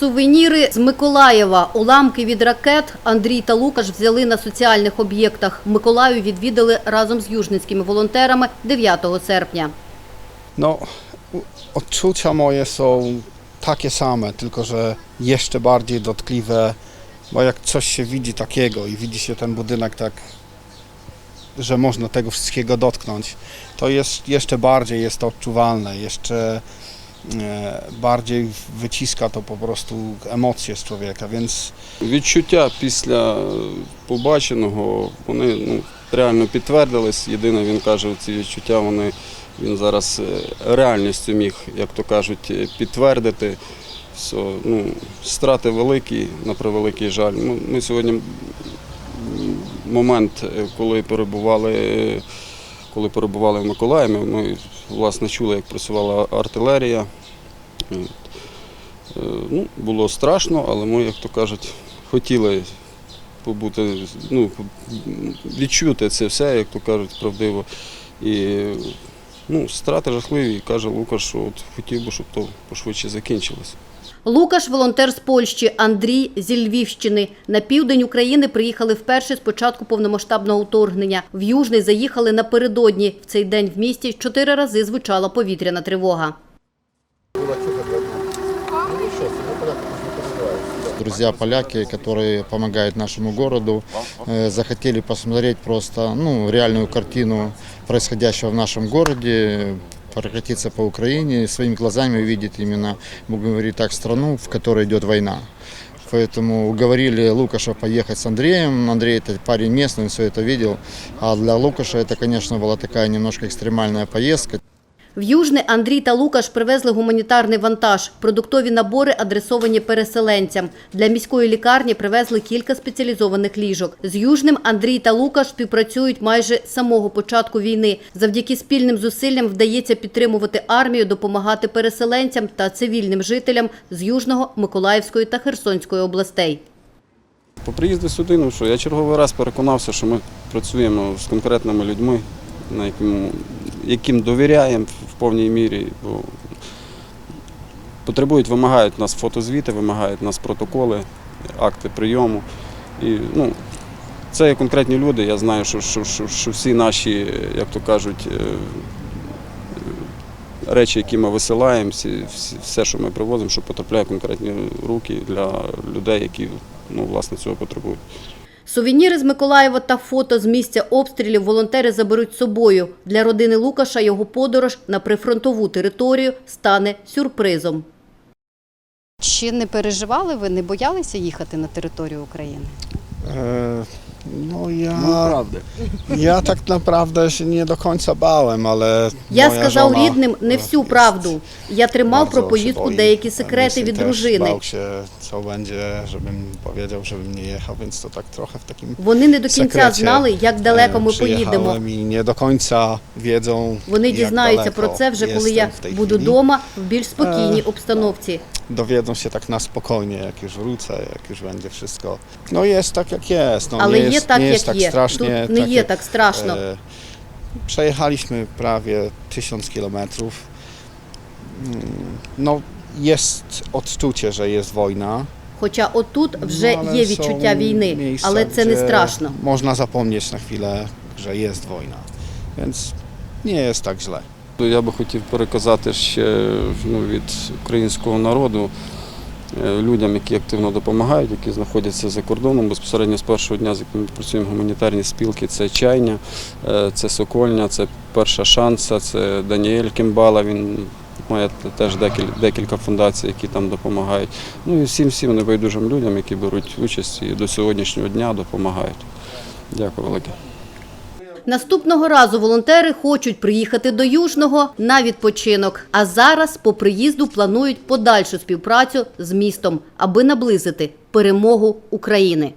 Сувеніри з Миколаєва, уламки від ракет Андрій та Лукаш взяли на соціальних об'єктах. Миколаїв відвідали разом з южницькими волонтерами 9 серпня. No, odczucia moje są takie same, tylko że jeszcze bardziej dotkliwe, bo jak coś się widzi takiego i widzi się ten budynek tak, że można tego wszystkiego dotknąć, to jest jeszcze bardziej jest to odczuwalne, jeszcze e, bardziej wyciska to po prostu emocje z człowieka, więc Відчуття після побаченого вони ну, реально підтвердились. Єдине, він каже, ці відчуття вони він зараз е, реальністю міг, як то кажуть, е, підтвердити. Все, ну, страти великі, на превеликий жаль. Ми, ми сьогодні момент, е, коли перебували, коли перебували в Миколаєві, ми власне чули, як працювала артилерія. Е, Ну, було страшно, але ми, як то кажуть, хотіли побути, ну, відчути це все, як то кажуть, правдиво. І ну, страти жахливі, каже Лукаш, що от хотів би, щоб то пошвидше закінчилось. Лукаш – волонтер з Польщі, Андрій – зі Львівщини. На південь України приїхали вперше з початку повномасштабного вторгнення. В Южний заїхали напередодні. В цей день в місті чотири рази звучала повітряна тривога. Друзья поляки, которые помогают нашему городу, э, захотели посмотреть просто ну, реальную картину происходящего в нашем городе, прокатиться по Украине, своими глазами увидеть именно, будем говорить так, страну, в которой идет война. Поэтому уговорили Лукаша поехать с Андреем. Андрей это парень местный, он все это видел. А для Лукаша это, конечно, была такая немножко экстремальная поездка. В Южний Андрій та Лукаш привезли гуманітарний вантаж. Продуктові набори адресовані переселенцям. Для міської лікарні привезли кілька спеціалізованих ліжок. З Южним Андрій та Лукаш співпрацюють майже з самого початку війни. Завдяки спільним зусиллям вдається підтримувати армію, допомагати переселенцям та цивільним жителям з Южного, Миколаївської та Херсонської областей. По приїзду сюди, ну що, я черговий раз переконався, що ми працюємо з конкретними людьми, на яким, яким довіряємо повній мірі. Бо потребують, вимагають нас фотозвіти, вимагають нас протоколи, акти прийому. І, ну, це є конкретні люди. Я знаю, що, що, що, що всі наші, як то кажуть, е, речі, які ми висилаємо, всі, все, що ми привозимо, що потрапляє конкретні руки для людей, які ну, власне, цього потребують. Сувеніри з Миколаєва та фото з місця обстрілів волонтери заберуть з собою. Для родини Лукаша його подорож на прифронтову територію стане сюрпризом. Чи не переживали ви, не боялися їхати на територію України? e, no ja, ja tak naprawdę się nie do końca bałem, ale Я moja сказав żona, рідним не e, всю правду. Я тримав bardzo про się поїздку boi. деякі секрети від też дружини. Bał się, co będzie, żebym powiedział, żebym nie jechał, więc to tak trochę w takim Вони не до кінця знали, як далеко e, ми поїдемо. przyjechałem i nie do końca wiedzą, Вони jak дізнаються daleko про це вже коли jestem я w tej буду chwili. вдома в більш спокійній обстановці. Dowiedzą się tak na spokojnie, jak już wrócę, jak już będzie wszystko. No jest tak jak jest. No, Але nie є jest, так, nie jest як tak є. strasznie. Тут не tak є jak, так страшно. e, Przejechaliśmy prawie tysiąc kilometrów. Mm, No, jest odczucie, że jest wojna. Хоча отут вже no, ale є są відчуття війни, miejsca, але це не gdzie страшно. Można zapomnieć na chwilę, że jest wojna. Więc nie jest tak źle. Я би хотів переказати ще ну, від українського народу е, людям, які активно допомагають, які знаходяться за кордоном. Безпосередньо з першого дня, з якими ми працюємо гуманітарні спілки, це Чайня, е, це Сокольня, це перша шанса, це Даніель Кімбала. Він має теж декілька фундацій, які там допомагають. Ну і всім всім небайдужим людям, які беруть участь і до сьогоднішнього дня допомагають. Дякую велике. Наступного разу волонтери хочуть приїхати до Южного на відпочинок. А зараз по приїзду планують подальшу співпрацю з містом, аби наблизити перемогу України.